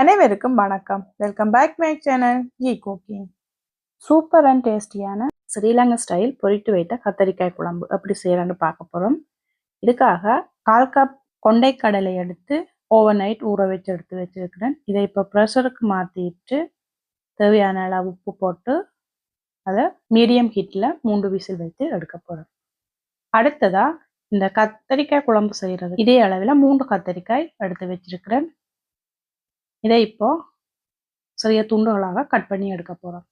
அனைவருக்கும் வணக்கம். Welcome back my channel G cooking super and டேஸ்டியான ஸ்ரீலங்கா ஸ்டைல் பொரிட்டு வைத்த கத்தரிக்காய் குழம்பு எப்படி செய்யலான்னு பார்க்க போகிறோம் இதுக்காக கால் கப் கொண்டை கடலை எடுத்து ஓவர் நைட் ஊற வச்சு எடுத்து வச்சிருக்கிறேன். இதை இப்போ ப்ரெஷருக்கு மாற்றிட்டு தேவையான அளவு உப்பு போட்டு அதை மீடியம் ஹீட்டில் மூன்று விசில் வைத்து எடுக்க போகிறோம் அடுத்ததாக இந்த கத்தரிக்காய் குழம்பு செய்கிறது இதே அளவில் மூன்று கத்தரிக்காய் எடுத்து வச்சிருக்கிறேன். இதை இப்போ சிறிய துண்டுகளாக கட் பண்ணி எடுக்க போகிறோம்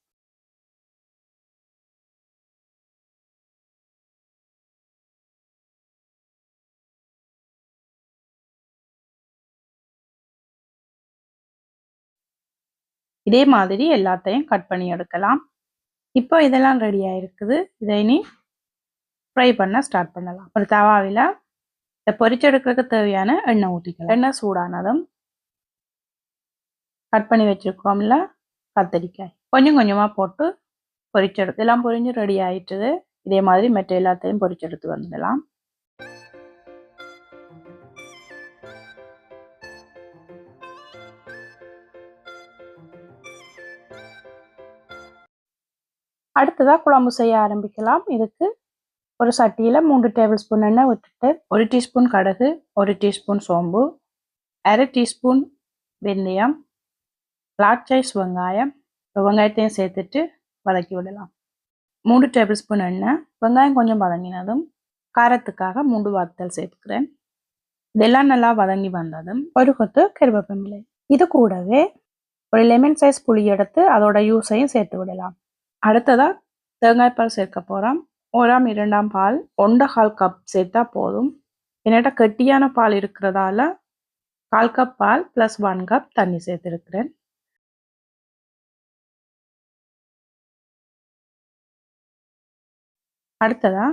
இதே மாதிரி எல்லாத்தையும் கட் பண்ணி எடுக்கலாம். இப்போ இதெல்லாம் ரெடியாக இருக்குது இதை இனி ஃப்ரை பண்ண ஸ்டார்ட் பண்ணலாம். ஒரு தவாவில் இதை பொறிச்செடுக்கிறதுக்கு தேவையான எண்ணெய் ஊற்றிக்கலாம் எண்ணெய் சூடானதும் கட் பண்ணி வச்சுருக்கோம்ல? கத்தரிக்காய். கொஞ்சம் கொஞ்சமாக போட்டு பொரிச்செடுத்து எல்லாம் பொரிஞ்சு ரெடி ஆயிட்டுது. இதே மாதிரி மெட்ட எல்லாத்தையும் பொரிச்செடுத்து வந்துடலாம். அடுத்ததாக குழம்பு செய்ய ஆரம்பிக்கலாம். இதுக்கு ஒரு சட்டியில் மூன்று டேபிள் ஸ்பூன் எண்ணெய் விட்டுட்டு ஒரு டீஸ்பூன் கடுகு ஒரு டீஸ்பூன் சோம்பு அரை டீஸ்பூன் வெந்தயம் லார்ஜ் சைஸ் வெங்காயம் வெங்காயத்தையும் சேர்த்துட்டு வதக்கி விடலாம். மூணு டேபிள் ஸ்பூன் எண்ணெய் வெங்காயம் கொஞ்சம் வதங்கினதும் காரத்துக்காக மூன்று வாத்தல் சேர்த்துக்கிறேன். இதெல்லாம் நல்லா வதங்கி வந்ததும் ஒரு கொத்து கருவேப்பமில்லை இது கூடவே ஒரு லெமன் சைஸ் புளி எடுத்து அதோட யூஸையும் சேர்த்து விடலாம். அடுத்ததாக தேங்காய் பால் சேர்க்க போகிறோம் ஓராம் இரண்டாம் பால் ஒன்றை கால் கப் சேர்த்தா போதும். என்னட்ட கெட்டியான பால் இருக்கிறதால கால் கப் பால் ப்ளஸ் ஒன் கப் தண்ணி சேர்த்துருக்கிறேன். அடுத்ததாக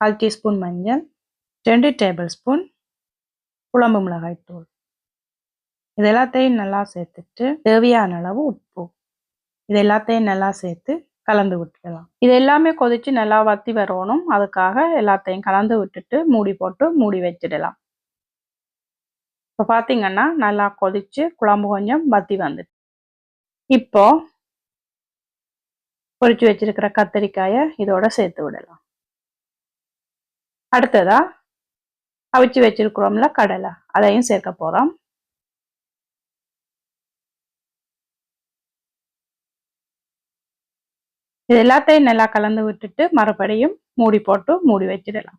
கால் டீஸ்பூன் மஞ்சள் ரெண்டு டேபிள் ஸ்பூன் குழம்பு மிளகாய் தூள். இது எல்லாத்தையும் நல்லா சேர்த்துட்டு தேவையான அளவு உப்பு. இது எல்லாத்தையும் நல்லா சேர்த்து கலந்து விட்டுடலாம் இது எல்லாமே கொதித்து நல்லா வத்தி வரணும். அதுக்காக எல்லாத்தையும் கலந்து விட்டுட்டு மூடி போட்டு மூடி வச்சிடலாம். இப்போ பார்த்தீங்கன்னா நல்லா கொதித்து குழம்பு கொஞ்சம் வத்தி வந்துட்டு. இப்போ பொரிச்சு வச்சிருக்கிற கத்தரிக்காயை இதோட சேர்த்து விடலாம். அடுத்ததா அவிச்சு வச்சிருக்கிறோம்ல கடலை அதையும் சேர்க்க போறோம். இது எல்லாத்தையும் நல்லா கலந்து விட்டுட்டு மறுபடியும் மூடி போட்டு மூடி வச்சிடலாம்.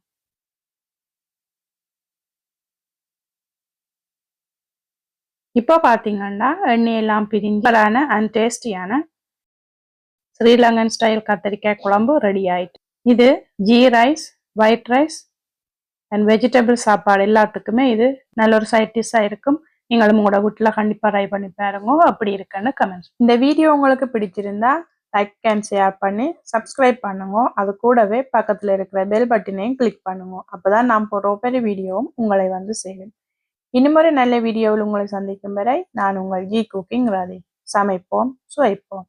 இப்போ பார்த்தீங்கன்னா எண்ணெயெல்லாம் பிரிஞ்சலான அண்ட் டேஸ்டியான ஸ்ரீலங்கன் ஸ்டைல் கத்திரிக்காய் குழம்பு ரெடி ஆயிட்டு. இது ghee rice white rice and vegetable சாப்பாடு எல்லாத்துக்குமே இது நல்ல ஒரு சைட் டிஷ்ஷாக இருக்கும். நீங்களும் உங்களோட வீட்டில் கண்டிப்பாக ட்ரை பண்ணி பாருங்க. அப்படி இருக்குன்னு கமெண்ட்ஸ் இந்த வீடியோ உங்களுக்கு பிடிச்சிருந்தா லைக் அண்ட் ஷேர் பண்ணி சப்ஸ்கிரைப் பண்ணுங்க. அது கூடவே பக்கத்தில் இருக்கிற பெல் பட்டினையும் கிளிக் பண்ணுங்க. அப்போதான் நான் போடுற ஒவ்வொரு வீடியோவும் உங்களை வந்து சேரும். இன்னும் நல்ல வீடியோவில் உங்களை சந்திக்கும் வரை நான் உங்கள் ஜி குக்கிங் ராதி சமைப்போம் சுவைப்போம்.